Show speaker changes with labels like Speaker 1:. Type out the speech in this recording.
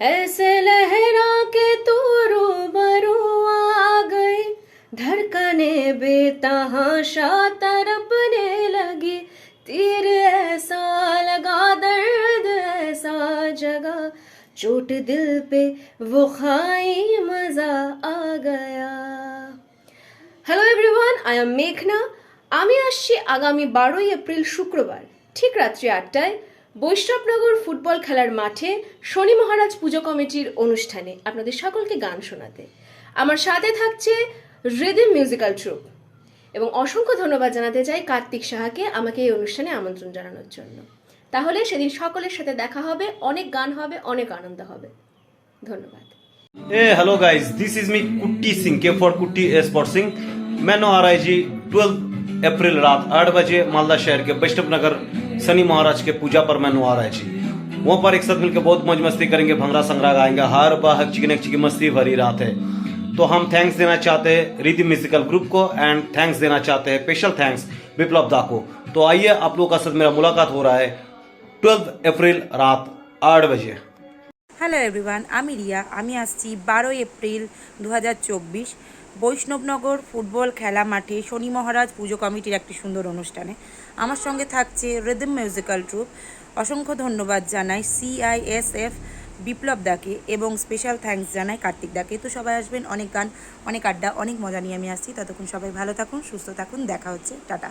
Speaker 1: ऐसे लहरा के तू रूबरू आ गई धड़कने बेतहाशा तड़पने लगी तीर ऐसा लगा दर्द ऐसा जगा चोट दिल पे वो खाई मजा आ गया হ্যালো এভরিওয়ান আই এম মেঘনা আমি আসছি আগামী বারোই এপ্রিল শুক্রবার ঠিক রাত্রি আটটায় বৈষ্ণবনগর ফুটবল খেলার মাঠে শনি মহারাজ পুজো কমিটির অনুষ্ঠানে আপনাদের সকলকে গান শোনাতে আমার সাথে থাকছে রিদিম মিউজিক্যাল ট্রুপ এবং অসংখ্য ধন্যবাদ জানাতে চাই কার্তিক সাহাকে আমাকে এই অনুষ্ঠানে আমন্ত্রণ জানানোর জন্য তাহলে সেদিন সকলের সাথে দেখা হবে অনেক গান হবে অনেক আনন্দ হবে ধন্যবাদ
Speaker 2: ए hello guys this is me Kutti Singh के फॉर कुट्टी स्पॉट सिंह मैं नो आ रहा है जी 12 अप्रैल रात आठ बजे मालदा शहर के वैष्णव नगर शनि महाराज के पूजा पर मैं नुआ रहा जी वहाँ पर एक साथ मिलकर बहुत मौज मस्ती करेंगे, भंगड़ा संगरा गाएँगे हर बार चिकन चिकी मस्ती भरी रात है। तो हम थैंक्स देना चाहते हैं रीति म्यूजिकल ग्रुप को एंड थैंक्स देना चाहते हैं स्पेशल थैंक्स विप्लव दा को। तो आइए आप लोगों का साथ मेरा मुलाकात हो रहा है ट्वेल्थ अप्रैल रात आठ बजे।
Speaker 3: হ্যালো এভরিওয়ান আমি রিয়া। আমি আসছি বারোই এপ্রিল দু হাজার চব্বিশ বৈষ্ণবনগর ফুটবল খেলা মাঠে শনি মহারাজ পুজো কমিটির একটি সুন্দর অনুষ্ঠানে। আমার সঙ্গে থাকছে রিদম মিউজিক্যাল ট্রুপ অসংখ্য ধন্যবাদ জানাই সিআইএসএফ বিপ্লব দাকে এবং স্পেশাল থ্যাঙ্কস জানাই কার্তিক দাকে। তো সবাই আসবেন, অনেক গান, অনেক আড্ডা, অনেক মজা নিয়ে আমি আসছি। ততক্ষণ সবাই ভালো থাকুন, সুস্থ থাকুন, দেখা হচ্ছে। টাটা।